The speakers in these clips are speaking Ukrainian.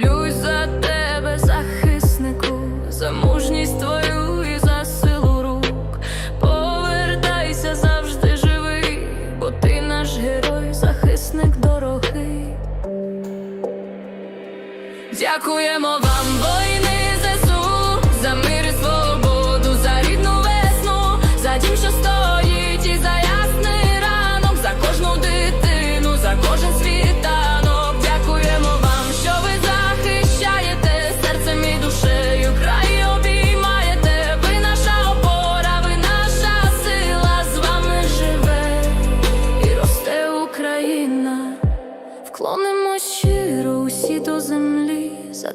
Молюсь за тебе, захиснику, за мужність твою і за силу рук. Повертайся завжди живий, бо ти наш герой, захисник дорогий. Дякуємо вам, воїни ЗСУ, за мир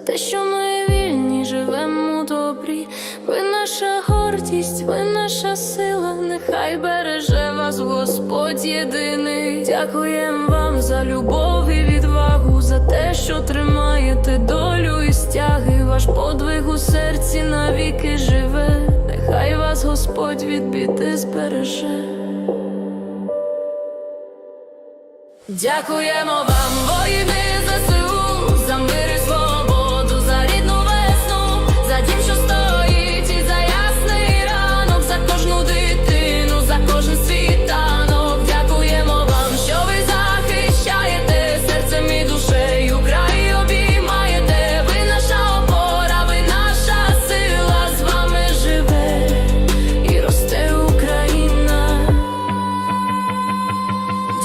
те, що ми вільні, живемо добрі. Ви наша гордість, ви наша сила, нехай береже вас Господь єдиний. Дякуємо вам за любов і відвагу, за те, що тримаєте долю і стяги. Ваш подвиг у серці навіки живе. Нехай вас Господь від біди збереже. Дякуємо вам, воїни ЗСУ, за мир і свободу,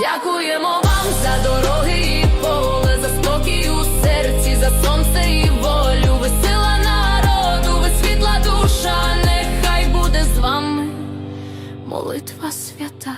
Дякуємо вам за дороги і поле, за спокій у серці, за сонце і волю. Ви сила народу, ви світла душа, нехай буде з вами молитва свята.